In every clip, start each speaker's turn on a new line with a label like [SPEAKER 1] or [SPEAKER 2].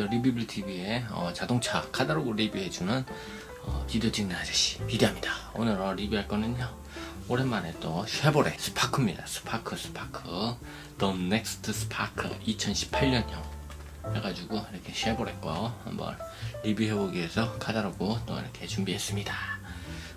[SPEAKER 1] 안녕하세요 리뷰빌 TV의 어, 자동차 카다로그 리뷰해주는 어, 비디오 찍는 아저씨 비디오입니다. 오늘 어, 리뷰할 거는요 오랜만에 또 쉐보레 스파크입니다. 스파크 스파크 The Next Spark 2018년형 해가지고 이렇게 쉐보레 거 한번 리뷰해보기 위해서 카다로그 또 이렇게 준비했습니다.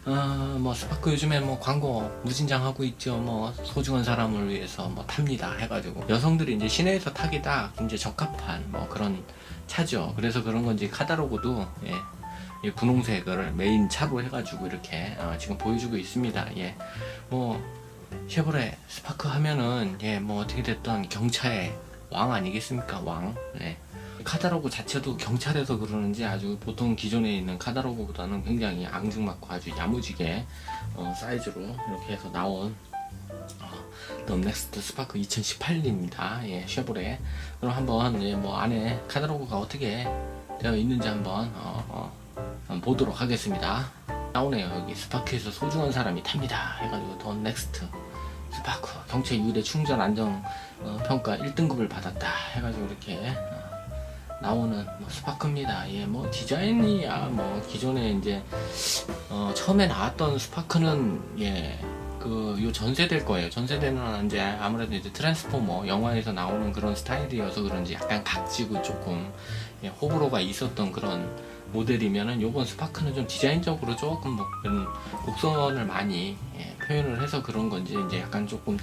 [SPEAKER 1] 어, 뭐 스파크 요즘에 뭐 광고 무진장 하고 있죠. 뭐 소중한 사람을 위해서 뭐 탑니다 해가지고 여성들이 이제 시내에서 타기 딱 이제 적합한 뭐 그런 차죠. 그래서 그런 건지 카다로그도 예, 이 분홍색을 메인 차로 해가지고 이렇게 어, 지금 보여주고 있습니다. 예, 뭐 쉐보레 스파크 하면은 예, 뭐 어떻게 됐던 경차의 왕 아니겠습니까? 왕. 네. 카다로그 자체도 경찰에서 그러는지 아주 보통 기존에 있는 카다로그보다는 굉장히 앙증맞고 아주 야무지게 어, 사이즈로 이렇게 해서 나온 어, Next Spark 2018입니다. 예, 쉐보레. 그럼 한번 예, 뭐 안에 카다로그가 어떻게 되어 있는지 한번 어, 어, 한번 보도록 하겠습니다. 나오네요. 여기 스파크에서 소중한 사람이 탑니다. 해가지고 Next 스파크 경체 유대 충전 안정 어, 평가 1등급을 받았다. 해가지고 이렇게 어, 나오는 뭐 스파크입니다. 예, 뭐 디자인이야 뭐 기존에 이제 어, 처음에 나왔던 스파크는 예. 그, 요 전세대일 거예요. 전세대는 이제 아무래도 이제 트랜스포머 영화에서 나오는 그런 스타일이어서 그런지 약간 각지고 조금 예, 호불호가 있었던 그런 모델이면은 요번 스파크는 좀 디자인적으로 조금 뭐 그런 곡선을 많이 예, 표현을 해서 그런 건지 이제 약간 조금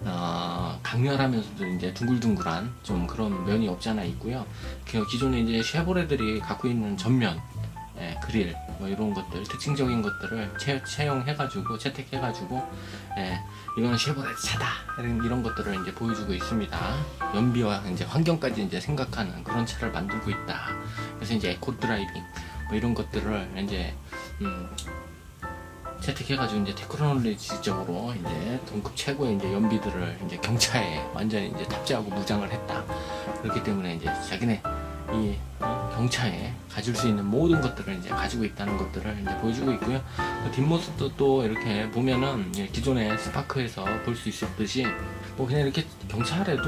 [SPEAKER 1] 어, 강렬하면서도 이제 둥글둥글한 좀 그런 면이 없지 않아 있고요. 그 기존에 이제 쉐보레들이 갖고 있는 전면 예, 그릴 뭐 이런 것들 특징적인 것들을 채, 채용해가지고 채택해가지고 예, 이거는 쉐보레 차다 이런, 이런 것들을 이제 보여주고 있습니다. 연비와 이제 환경까지 이제 생각하는 그런 차를 만들고 있다. 그래서 이제 에코 드라이빙 뭐 이런 것들을 이제 음, 채택해가지고 이제 테크놀로지적으로 이제 동급 최고의 이제 연비들을 이제 경차에 완전히 이제 탑재하고 무장을 했다. 그렇기 때문에 이제 자기네 이 어, 경차에 가질 수 있는 모든 것들을 이제 가지고 있다는 것들을 이제 보여주고 있고요. 그 뒷모습도 또 이렇게 보면은 예, 기존의 스파크에서 볼 수 있었듯이 뭐 그냥 이렇게 경차래도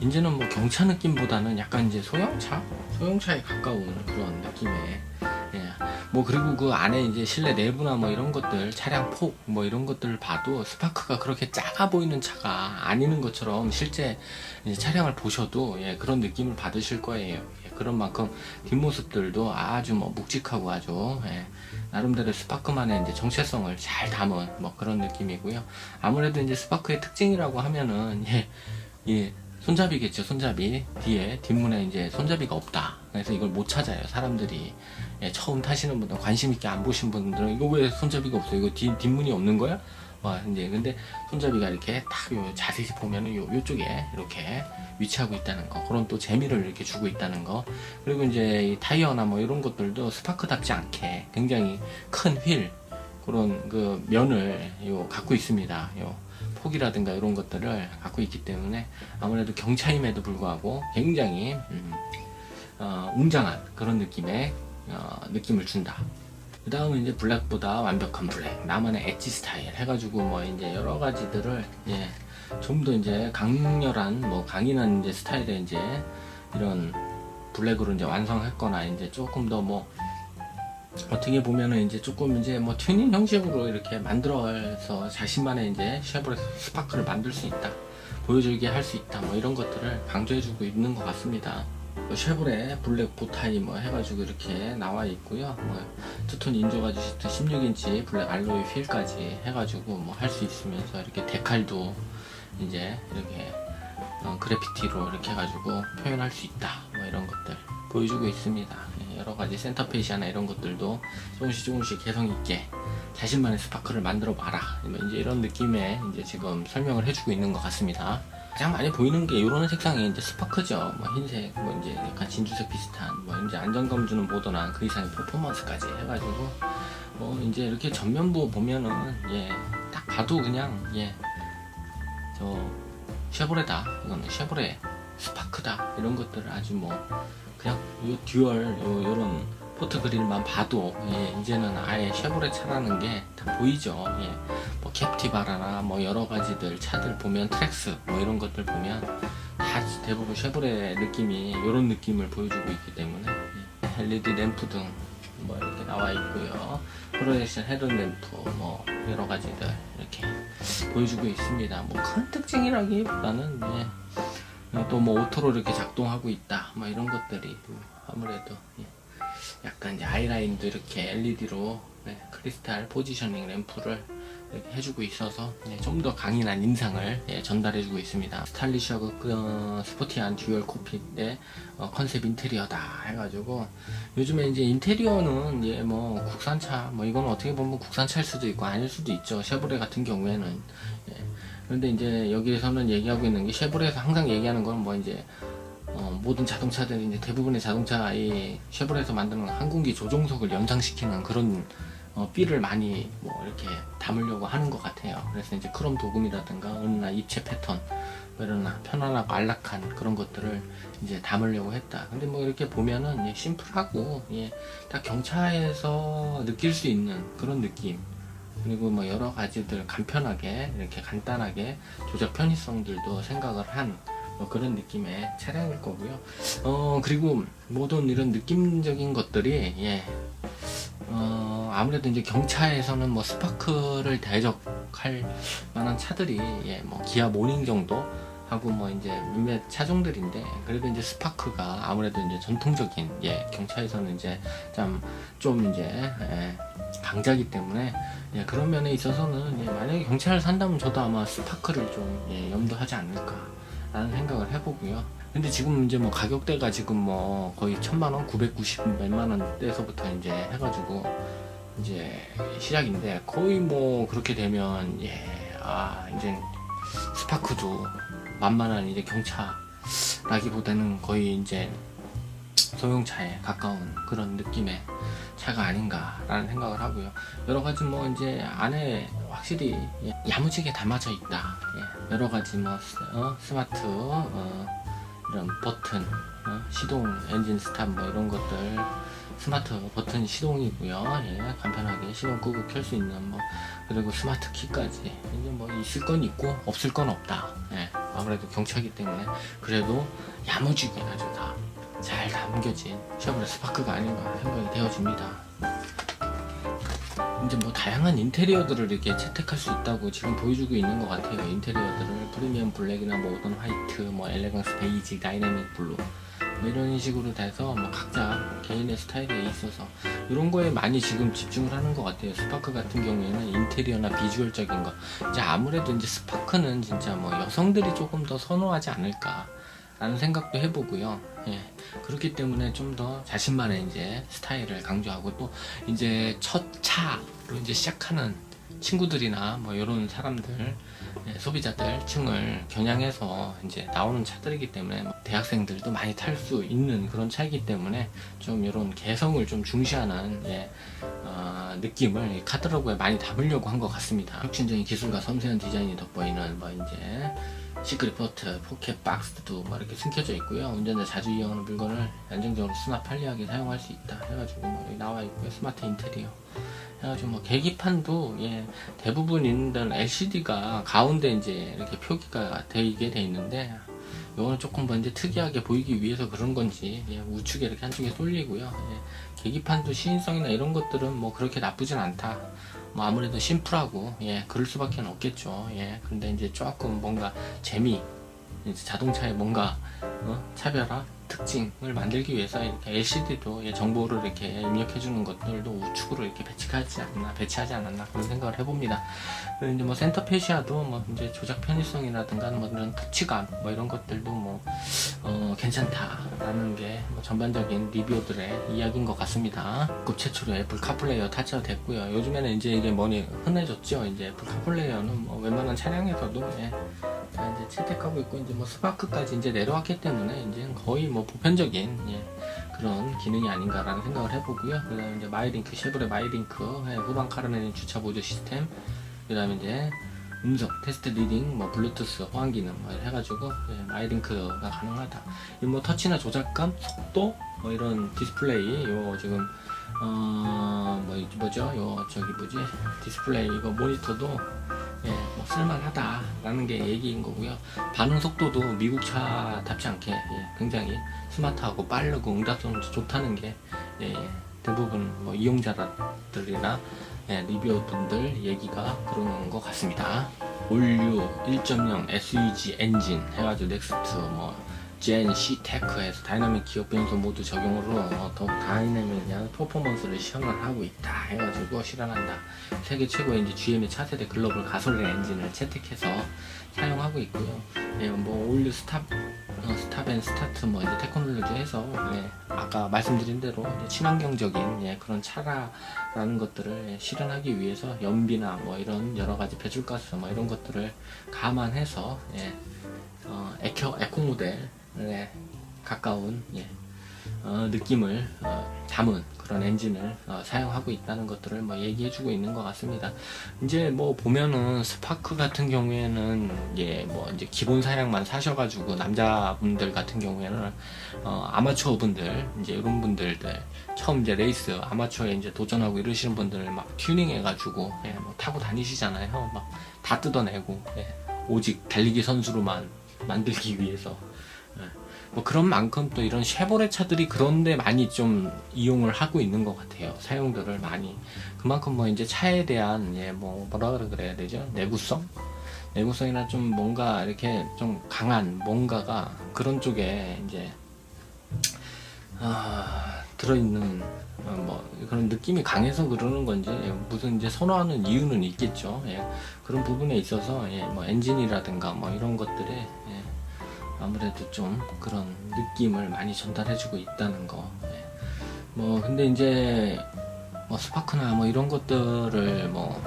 [SPEAKER 1] 이제는 뭐 경차 느낌보다는 약간 이제 소형차, 소형차에 가까운 그런 느낌의 예. 뭐 그리고 그 안에 이제 실내 내부나 뭐 이런 것들 차량 폭 뭐 이런 것들을 봐도 스파크가 그렇게 작아 보이는 차가 아니는 것처럼 실제 차량을 보셔도 예, 그런 느낌을 받으실 거예요. 예, 그런 만큼 뒷모습들도 아주 뭐 묵직하고 아주 예, 나름대로 스파크만의 이제 정체성을 잘 담은 뭐 그런 느낌이고요. 아무래도 이제 스파크의 특징이라고 하면은 예, 예, 손잡이겠죠, 손잡이. 뒤에, 뒷문에 이제 손잡이가 없다. 그래서 이걸 못 찾아요, 사람들이. 예, 처음 타시는 분들, 관심 있게 안 보신 분들은 이거 왜 손잡이가 없어? 이거 뒤, 뒷문이 없는 거야? 와, 이제, 근데 손잡이가 이렇게 딱 요, 자세히 보면은 요, 요쪽에 이렇게 위치하고 있다는 거. 그런 또 재미를 이렇게 주고 있다는 거. 그리고 이제 이 타이어나 뭐 이런 것들도 스파크답지 않게 굉장히 큰 휠, 그런 그 면을 요 갖고 있습니다. 요 폭이라든가 이런 것들을 갖고 있기 때문에 아무래도 경차임에도 불구하고 굉장히 음, 어, 웅장한 그런 느낌의 어, 느낌을 준다. 그 다음은 이제 블랙보다 완벽한 블랙, 나만의 엣지 스타일 해가지고 뭐 이제 여러 가지들을 예, 좀 더 이제 강렬한 뭐 강인한 이제 스타일의 이제 이런 블랙으로 이제 완성했거나 이제 조금 더 뭐 어떻게 보면은 이제 조금 이제 뭐 튜닝 형식으로 이렇게 만들어서 자신만의 이제 쉐보레 스파크를 만들 수 있다. 보여주게 할 수 있다. 뭐 이런 것들을 강조해주고 있는 것 같습니다. 뭐 쉐보레 블랙 보타이 뭐 해가지고 이렇게 나와 있고요. 뭐 투톤 인조가 주시트 16인치 블랙 알로이 휠까지 해가지고 뭐 할 수 있으면서 이렇게 데칼도 이제 이렇게 어, 그래피티로 이렇게 해가지고 표현할 수 있다. 뭐 이런 것들 보여주고 있습니다. 예, 여러 가지 센터페시아나 이런 것들도 조금씩 조금씩 개성 있게 자신만의 스파크를 만들어 봐라. 뭐 이제 이런 느낌의 이제 지금 설명을 해주고 있는 것 같습니다. 가장 많이 보이는 게 이런 색상이 이제 스파크죠. 뭐 흰색, 뭐 이제 약간 진주색 비슷한, 뭐 이제 안정감 주는 모던한 그 이상의 퍼포먼스까지 해가지고 뭐 이제 이렇게 전면부 보면은 예 딱 봐도 그냥 예 저 쉐보레다 이거는 쉐보레 스파크다 이런 것들을 아주 뭐 그냥 요 듀얼 요 요런 포트 그릴만 봐도 예, 이제는 아예 쉐보레 차라는 게 다 보이죠. 예. 뭐 캡티바라나 뭐 여러 가지들 차들 보면 트랙스 뭐 이런 것들 보면 다다 대부분 쉐보레 느낌이 이런 느낌을 보여주고 있기 때문에 예, LED 램프 등 뭐 이렇게 나와 있고요. 프로젝션 헤드 램프 뭐 여러 가지들 이렇게 보여주고 있습니다. 뭐 큰 특징이라기보다는 예, 또뭐 오토로 이렇게 작동하고 있다. 뭐 이런 것들이 또 아무래도 예, 약간 이제 아이라인도 이렇게 LED로 크리스탈 포지셔닝 램프를 해주고 있어서 예, 좀더 강인한 인상을 예, 전달해주고 있습니다. 스타일리시하고 어, 스포티한 듀얼 코핏의 어, 컨셉 인테리어다 해가지고 요즘에 이제 인테리어는 예, 뭐 국산차 뭐 이건 어떻게 보면 국산차일 수도 있고 아닐 수도 있죠. 쉐보레 같은 경우에는 예. 그런데 이제 여기에서는 얘기하고 있는 게 쉐보레에서 항상 얘기하는 건 뭐 이제 어, 모든 자동차들이 이제 대부분의 자동차 이 쉐보레에서 만드는 항공기 조종석을 연상시키는 그런 어, 삐를 많이 뭐 이렇게 담으려고 하는 것 같아요. 그래서 이제 크롬 도금이라든가 은나 입체 패턴 뭐 이런 편안하고 안락한 그런 것들을 이제 담으려고 했다. 근데 뭐 이렇게 보면은 예, 심플하고 예, 딱 경차에서 느낄 수 있는 그런 느낌. 그리고 뭐 여러 가지들 간편하게 이렇게 간단하게 조작 편의성들도 생각을 한 뭐 그런 느낌의 차량일 거고요. 어 그리고 모든 이런 느낌적인 것들이 예. 어 아무래도 이제 경차에서는 뭐 스파크를 대적할 만한 차들이 예, 뭐 기아 모닝 정도 하고 뭐 이제 몇몇 차종들인데 그래도 이제 스파크가 아무래도 이제 전통적인 예 경차에서는 이제 좀좀 이제 예, 강자기 때문에 예, 그런 면에 있어서는 예, 만약에 경차를 산다면 저도 아마 스파크를 좀 예, 염두하지 않을까 라는 생각을 해보고요. 근데 지금 이제 뭐 가격대가 지금 뭐 거의 천만 원, 990 몇만 원 대에서부터 이제 해가지고 이제 시작인데 거의 뭐 그렇게 되면 예 아 이제 스파크도 만만한 이제 경차라기보다는 거의 이제 소형차에 가까운 그런 느낌의 차가 아닌가라는 생각을 하고요. 여러 가지 뭐 이제 안에 확실히 예, 야무지게 담아져 있다. 예, 여러 가지 뭐 스, 어, 스마트 어, 이런 버튼, 어, 시동, 엔진 스탑 뭐 이런 것들 스마트 버튼 시동이고요. 예, 간편하게 시동 끄고 켤 수 있는 뭐 그리고 스마트 키까지 이제 뭐 있을 건 있고 없을 건 없다. 예, 아무래도 경차기 때문에 그래도 야무지게 아주 다 잘 담겨진 쉐보레 스파크가 아닌가 생각이 되어집니다. 이제 뭐 다양한 인테리어들을 이렇게 채택할 수 있다고 지금 보여주고 있는 것 같아요. 인테리어들을 프리미엄 블랙이나 모던 화이트, 뭐 엘레강스 베이지, 다이내믹 블루 뭐 이런 식으로 돼서 뭐 각자 개인의 스타일에 있어서 이런 거에 많이 지금 집중을 하는 것 같아요. 스파크 같은 경우에는 인테리어나 비주얼적인 거. 이제 아무래도 이제 스파크는 진짜 뭐 여성들이 조금 더 선호하지 않을까. 라는 생각도 해보고요. 예. 그렇기 때문에 좀 더 자신만의 이제 스타일을 강조하고 또 이제 첫 차로 이제 시작하는 친구들이나 뭐 이런 사람들 예, 소비자들 층을 겨냥해서 이제 나오는 차들이기 때문에 뭐 대학생들도 많이 탈 수 있는 그런 차이기 때문에 좀 이런 개성을 좀 중시하는 예, 어, 느낌을 이 카탈로그에 많이 담으려고 한 것 같습니다. 혁신적인 기술과 섬세한 디자인이 돋보이는 뭐 이제 시크리포트, 포켓 박스도 뭐 이렇게 숨겨져 있고요. 운전자 자주 이용하는 물건을 안정적으로 수납 편리하게 사용할 수 있다 해가지고 뭐 여기 나와 있고요. 스마트 인테리어 해가지고 뭐 계기판도 예 대부분 있는 LCD가 가운데 이제 이렇게 표기가 되게 돼 있는데 이거는 조금 뭐 이제 특이하게 보이기 위해서 그런 건지 예, 우측에 이렇게 한쪽에 쏠리고요. 예, 계기판도 시인성이나 이런 것들은 뭐 그렇게 나쁘진 않다. 뭐 아무래도 심플하고 예 그럴 수밖에 없겠죠. 예 근데 이제 조금 뭔가 재미 이제 자동차의 뭔가 어, 차별화 특징을 만들기 위해서 이렇게 LCD도 예, 정보를 이렇게 입력해 주는 것들도 우측으로 이렇게 배치하지 않나 배치하지 않았나 그런 생각을 해봅니다. 이제 뭐 센터 페시아도 뭐 이제 조작 편의성이라든가 뭐 이런 터치감 뭐 이런 것들도 뭐 어, 괜찮다라는 게 뭐 전반적인 리뷰들의 이야기인 것 같습니다. 급 최초로 애플 카플레이어 타치가 됐고요. 요즘에는 이제 이게 뭐니 흔해졌죠. 이제 애플 카플레이어는 뭐 웬만한 차량에서도 예, 다 이제 채택하고 있고 이제 뭐 스파크까지 이제 내려왔기 때문에 이제 거의 뭐 보편적인 예, 그런 기능이 아닌가라는 생각을 해보고요. 그다음에 이제 마이링크 쉐보레 마이링크 예, 후방 카르네는 주차 보조 시스템 그다음에 이제 음성 테스트 리딩 뭐 블루투스 호환 기능 뭐 해가지고 예, 마이링크가 가능하다. 이뭐 터치나 조작감, 속도 뭐 이런 디스플레이 요 지금 어뭐 뭐죠 요 저기 뭐지 디스플레이 이거 모니터도 예, 뭐 쓸만하다라는 게 얘기인 거고요. 반응 속도도 미국 차답지 않게 예, 굉장히 스마트하고 빠르고 응답성도 좋다는 게 예, 예, 대부분 뭐 이용자들이나 예, 리뷰어분들 얘기가 그러는 것 같습니다. 올류 1.0 SUG 엔진 해가지고 넥스트 뭐 젠, C 테크에서 다이나믹 기업 변수 모두 적용으로 어, 더욱 다이나믹한 퍼포먼스를 시험을 하고 있다 해가지고 실현한다. 세계 최고의 이제 GM의 차세대 글로벌 가솔린 엔진을 채택해서 사용하고 있고요. 예, 뭐 올류 스탑, 어, 스탑 앤 스타트 뭐 이제 테크놀로지 해서 예, 아까 말씀드린 대로 친환경적인 예, 그런 차라라는 것들을 예, 실현하기 위해서 연비나 뭐 이런 여러 가지 배출가스 뭐 이런 것들을 감안해서 예, 어, 에코 모델 에 가까운 예, 어, 느낌을 어, 담은 그런 엔진을 어, 사용하고 있다는 것들을 뭐 얘기해주고 있는 것 같습니다. 이제 뭐 보면은 스파크 같은 경우에는 예, 뭐 이제 기본 사양만 사셔가지고 남자분들 같은 경우에는 어, 아마추어 분들 이제 이런 분들들 처음 이제 레이스 아마추어에 이제 도전하고 이러시는 분들 막 튜닝해가지고 예, 뭐 타고 다니시잖아요. 막 다 뜯어내고 예, 오직 달리기 선수로만 만들기 위해서 예. 뭐 그런 만큼 또 이런 쉐보레 차들이 그런데 많이 좀 이용을 하고 있는 것 같아요. 사용들을 많이. 그만큼 뭐 이제 차에 대한 예 뭐 뭐라 그래야 되죠? 내구성? 내구성이나 좀 뭔가 이렇게 좀 강한 뭔가가 그런 쪽에 이제 아 들어있는 어, 뭐 그런 느낌이 강해서 그러는 건지 예, 무슨 이제 선호하는 이유는 있겠죠. 예, 그런 부분에 있어서 예, 뭐 엔진이라든가 뭐 이런 것들에 예, 아무래도 좀 그런 느낌을 많이 전달해주고 있다는 거. 예. 뭐 근데 이제 뭐 스파크나 뭐 이런 것들을 뭐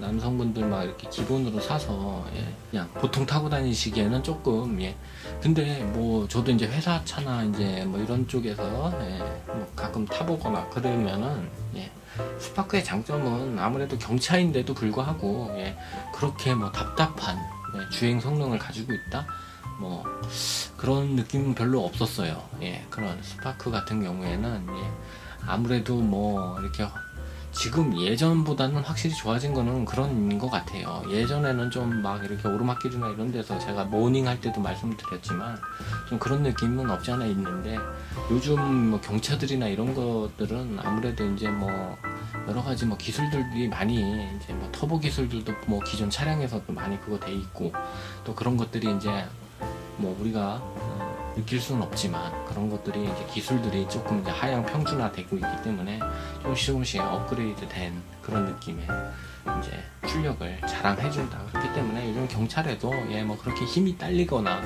[SPEAKER 1] 남성분들 막 이렇게 기본으로 사서 예, 그냥 보통 타고 다니시기에는 조금 예. 근데 뭐 저도 이제 회사 차나 이제 뭐 이런 쪽에서 예, 뭐 가끔 타보거나 그러면은 예. 스파크의 장점은 아무래도 경차인데도 불구하고 예, 그렇게 뭐 답답한 예, 주행 성능을 가지고 있다. 뭐 그런 느낌은 별로 없었어요. 예, 그런 스파크 같은 경우에는 예, 아무래도 뭐 이렇게 지금 예전보다는 확실히 좋아진 거는 그런 것 같아요. 예전에는 좀 막 이렇게 오르막길이나 이런 데서 제가 모닝 할 때도 말씀드렸지만 좀 그런 느낌은 없지 않아 있는데 요즘 뭐 경차들이나 이런 것들은 아무래도 이제 뭐 여러 가지 뭐 기술들이 많이 이제 뭐 터보 기술들도 뭐 기존 차량에서도 많이 그거 돼 있고 또 그런 것들이 이제 뭐 우리가 어, 느낄 수는 없지만 그런 것들이 이제 기술들이 조금 이제 하향 평준화되고 있기 때문에 조금씩 조금씩 업그레이드된 그런 느낌의 이제 출력을 자랑해준다 그렇기 때문에 요즘 경찰에도 예 뭐 그렇게 힘이 딸리거나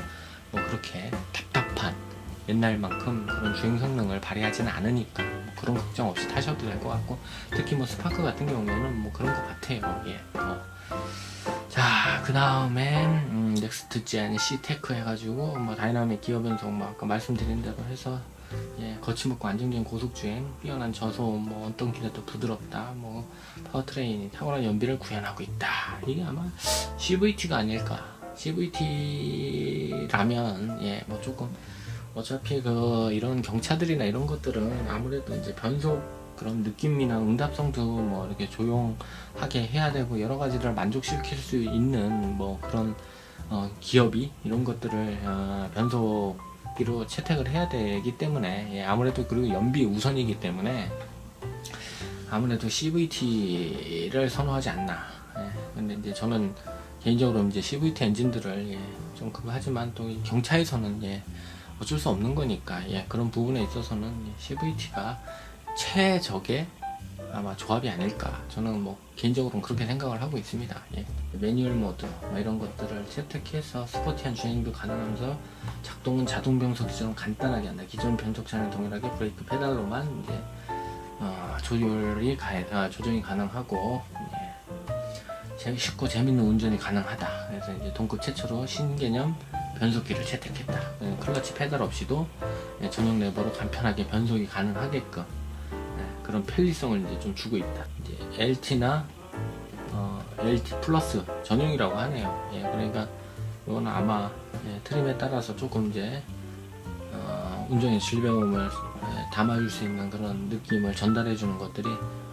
[SPEAKER 1] 뭐 그렇게 답답한 옛날만큼 그런 주행 성능을 발휘하지는 않으니까 뭐 그런 걱정 없이 타셔도 될 것 같고 특히 뭐 스파크 같은 경우에는 뭐 그런 것 같아요 예 어. 자, 그 다음에, 음, 넥스트 젠 C테크 해가지고, 뭐, 다이나믹 기어 변속, 뭐, 아까 말씀드린 대로 해서, 예, 거침없고 안정적인 고속주행, 뛰어난 저소음, 뭐, 어떤 길에도 부드럽다, 뭐, 파워트레인이 탁월한 연비를 구현하고 있다. 이게 아마 CVT가 아닐까. CVT라면, 예, 뭐, 조금, 어차피 그, 이런 경차들이나 이런 것들은 아무래도 이제 변속 그런 느낌이나 응답성도 뭐 이렇게 조용하게 해야 되고 여러 가지를 만족시킬 수 있는 뭐 그런 어, 기업이 이런 것들을 어, 변속기로 채택을 해야 되기 때문에 예, 아무래도 그리고 연비 우선이기 때문에 아무래도 CVT를 선호하지 않나. 예, 근데 이제 저는 개인적으로 이제 CVT 엔진들을 예, 좀 그거 하지만 또 경차에서는 예, 어쩔 수 없는 거니까 예, 그런 부분에 있어서는 CVT가 최적의 아마 조합이 아닐까. 저는 뭐 개인적으로는 그렇게 생각을 하고 있습니다. 예. 매뉴얼 모드 뭐 이런 것들을 채택해서 스포티한 주행도 가능하면서 작동은 자동 변속기처럼 간단하게 한다. 기존 변속차는 동일하게 브레이크 페달로만 이제 어, 조율이 가, 아, 조정이 가능하고 예. 재- 쉽고 재밌는 운전이 가능하다. 그래서 이제 동급 최초로 신개념 변속기를 채택했다. 예, 클러치 페달 없이도 예, 전용 레버로 간편하게 변속이 가능하게끔. 네, 그런 편리성을 이제 좀 주고 있다. 이제 LT나 어, LT 플러스 전용이라고 하네요. 예, 그러니까 이거는 아마 예, 트림에 따라서 조금 이제 어, 운전의 즐거움을 예, 담아줄 수 있는 그런 느낌을 전달해 주는 것들이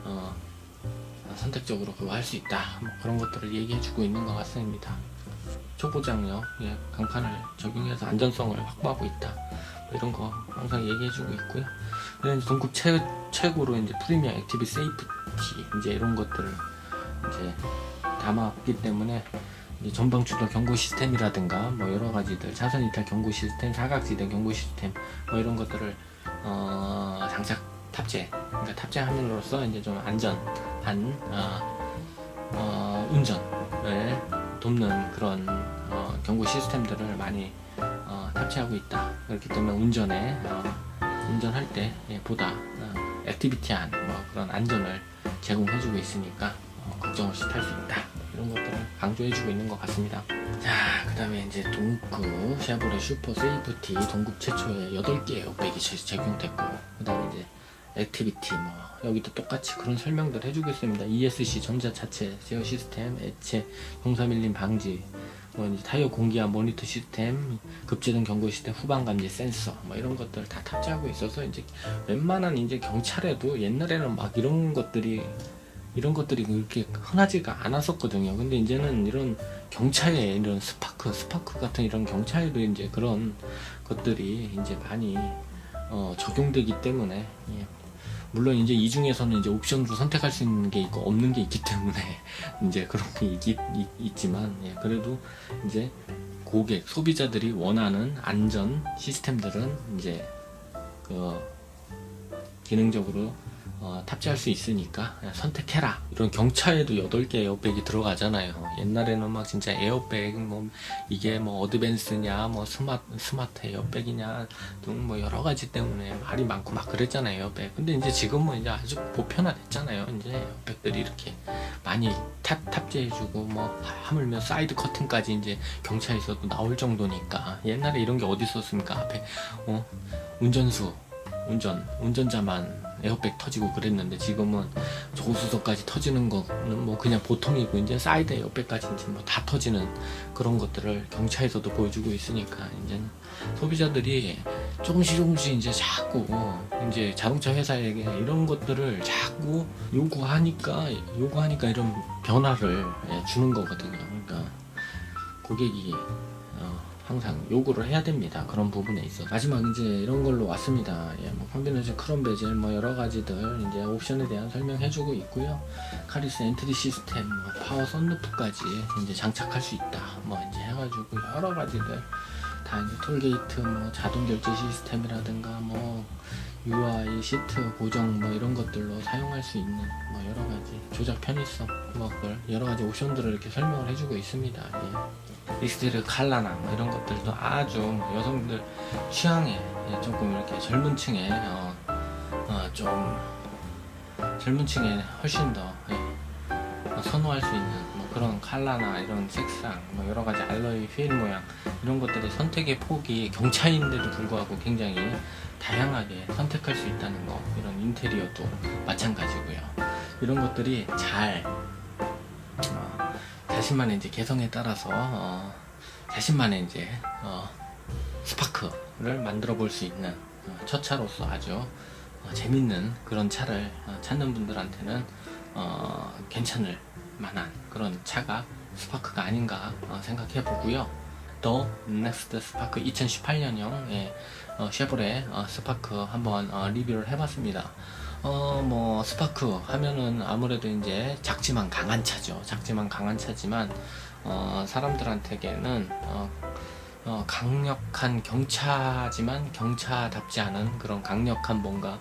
[SPEAKER 1] 어, 선택적으로 그거 할 수 있다. 뭐 그런 것들을 얘기해주고 있는 것 같습니다. 초보장력, 예, 강판을 적용해서 안전성을 확보하고 있다. 뭐 이런 거 항상 얘기해주고 있고요. 이제 동급 최, 최고로 이제 프리미엄 액티브 세이프티 이제 이런 것들을 이제 담았기 때문에 이제 전방 추돌 경고 시스템이라든가 뭐 여러 가지들 차선 이탈 경고 시스템, 사각지대 경고 시스템 뭐 이런 것들을 어, 장착 탑재, 그러니까 탑재함으로써 이제 좀 안전한 어, 어, 운전을 돕는 그런 어, 경고 시스템들을 많이 어, 탑재하고 있다. 그렇기 때문에 운전에 어, 운전할 때 예, 보다 어, 액티비티한 뭐 그런 안전을 제공해주고 있으니까 어, 걱정 없이 탈 수 있다. 이런 것들을 강조해주고 있는 것 같습니다. 자, 그 다음에 이제 동급 쉐보레 슈퍼 세이프티 동급 최초의 8개의 에어백이 제- 적용됐고, 그 다음에 이제 액티비티 뭐 여기도 똑같이 그런 설명들 해주고 있습니다. ESC 전자차체 제어 시스템, 액체 용사 밀림 방지, 뭐 타이어 공기압 모니터 시스템, 급제동 경고 시스템, 후방 감지 센서 뭐 이런 것들 다 탑재하고 있어서 이제 웬만한 이제 경찰에도 옛날에는 막 이런 것들이 이런 것들이 그렇게 흔하지가 않았었거든요. 근데 이제는 이런 경차에 이런 스파크, 스파크 같은 이런 경차에도 이제 그런 것들이 이제 많이 어, 적용되기 때문에 예. 물론 이제 이 중에서는 이제 옵션으로 선택할 수 있는 게 있고 없는 게 있기 때문에 이제 그런 게 있, 있, 지만 예, 그래도 이제 고객 소비자들이 원하는 안전 시스템들은 이제 그 기능적으로 어, 탑재할 수 있으니까 선택해라. 이런 경차에도 8개 에어백이 들어가잖아요. 옛날에는 막 진짜 에어백, 뭐, 이게 뭐 어드밴스냐, 뭐 스마트, 스마트 에어백이냐, 등 뭐 여러 가지 때문에 말이 많고 막 그랬잖아요, 에어백. 근데 이제 지금은 이제 아주 보편화됐잖아요. 이제 에어백들이 이렇게 많이 탑, 탑재해주고, 뭐, 하물며 사이드 커튼까지 이제 경차에서도 나올 정도니까. 옛날에 이런 게 어디 있었습니까? 앞에, 어, 운전수, 운전, 운전자만 에어백 터지고 그랬는데 지금은 조수석까지 터지는 거는 뭐 그냥 보통이고 이제 사이드 에어백까지 이제 뭐 다 터지는 그런 것들을 경차에서도 보여주고 있으니까 이제 소비자들이 조금씩 조금씩 이제 자꾸 이제 자동차 회사에게 이런 것들을 자꾸 요구하니까 요구하니까 이런 변화를 예, 주는 거거든요. 그러니까 고객이 어, 항상 요구를 해야 됩니다. 그런 부분에 있어. 마지막 이제 이런 걸로 왔습니다. 예, 뭐 컴비네이션 크롬 베젤 뭐 여러 가지들 이제 옵션에 대한 설명해주고 있고요. 카리스 엔트리 시스템, 뭐 파워 선루프까지 이제 장착할 수 있다. 뭐 이제 해가지고 여러 가지들 다 이제 톨게이트 뭐 자동 결제 시스템이라든가 뭐 UI 시트 고정 뭐 이런 것들로 사용할 수 있는 뭐 여러 가지 조작 편의성 뭐 그걸 여러 가지 옵션들을 이렇게 설명을 해주고 있습니다. 예. 익스테리어 칼라나 뭐 이런 것들도 아주 뭐 여성들 취향에 예, 조금 이렇게 젊은 층에 어, 어, 좀 젊은 층에 훨씬 더 예, 어, 선호할 수 있는 뭐 그런 칼라나 이런 색상 뭐 여러 가지 알로이 휠 모양 이런 것들의 선택의 폭이 경차인데도 불구하고 굉장히 다양하게 선택할 수 있다는 거 이런 인테리어도 마찬가지고요. 이런 것들이 잘 어, 자신만의 이제 개성에 따라서 어, 자신만의 이제 어, 스파크를 만들어 볼 수 있는 어, 첫 차로서 아주 어, 재밌는 그런 차를 어, 찾는 분들한테는 어, 괜찮을 만한 그런 차가 스파크가 아닌가 어, 생각해 보고요. 더 넥스트 스파크 2018년형 예, 어, 쉐보레 어, 스파크 한번 어, 리뷰를 해봤습니다. 어, 뭐, 스파크 하면은 아무래도 이제 작지만 강한 차죠. 작지만 강한 차지만, 어, 사람들한테게는, 어, 어, 강력한 경차지만 경차답지 않은 그런 강력한 뭔가,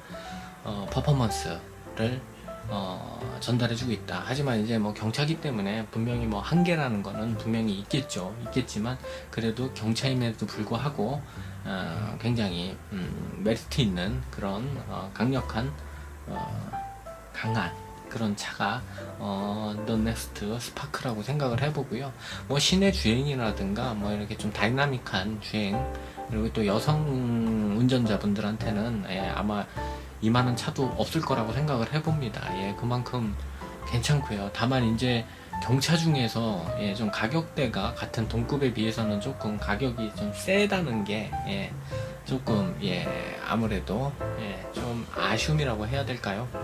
[SPEAKER 1] 어, 퍼포먼스를, 어, 전달해주고 있다. 하지만 이제 뭐 경차기 때문에 분명히 뭐 한계라는 거는 분명히 있겠죠. 있겠지만, 그래도 경차임에도 불구하고, 어, 굉장히, 음, 메리트 있는 그런, 어, 강력한, 어, 강한 그런 차가 어, The Next 스파크라고 생각을 해보고요. 뭐 시내 주행이라든가 뭐 이렇게 좀 다이나믹한 주행 그리고 또 여성 운전자분들한테는 예, 아마 이만한 차도 없을 거라고 생각을 해봅니다. 예, 그만큼 괜찮고요. 다만 이제 경차 중에서 예, 좀 가격대가 같은 동급에 비해서는 조금 가격이 좀 세다는 게 예, 조금 예, 아무래도 예, 좀 아쉬움이라고 해야 될까요? 뭐,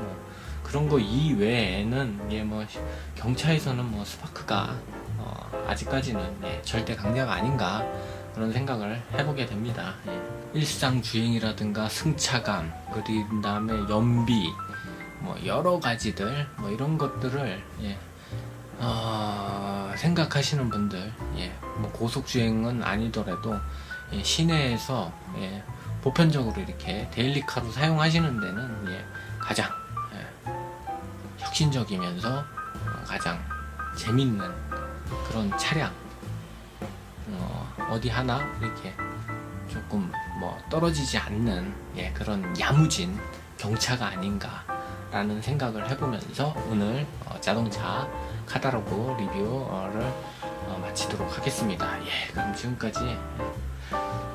[SPEAKER 1] 그 그런 거 이외에는 예, 뭐 경차에서는 뭐 스파크가 어, 아직까지는 예, 절대 강자가 아닌가 그런 생각을 해보게 됩니다. 예. 일상 주행이라든가 승차감 그리고 다음에 연비 뭐 여러 가지들 뭐 이런 것들을 예, 어, 생각하시는 분들 예, 뭐 고속 주행은 아니더라도 예, 시내에서 예, 보편적으로 이렇게 데일리카로 사용하시는 데는 예, 가장 예, 혁신적이면서 어, 가장 재밌는 그런 차량 어, 어디 하나 이렇게 조금 뭐 떨어지지 않는 예, 그런 야무진 경차가 아닌가라는 생각을 해보면서 오늘 어, 자동차 카다로그 리뷰를 어, 마치도록 하겠습니다. 예, 그럼 지금까지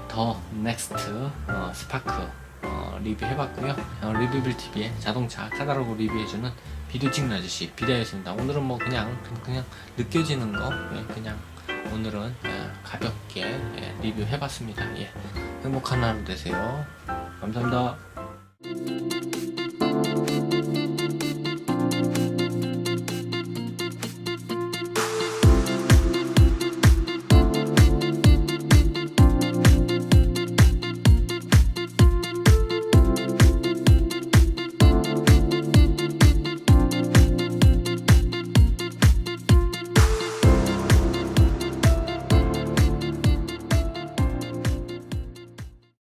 [SPEAKER 1] 더 넥스트 어, 스파크 어, 리뷰해봤고요. 어, 리뷰빌 TV의 자동차 카다로그 리뷰해주는 비디오 찍는 아저씨 비디오였습니다. 오늘은 뭐 그냥 그냥 느껴지는 거 예, 그냥 오늘은 예, 가볍게 예, 리뷰해봤습니다. 예, 행복한 하루 되세요. 감사합니다.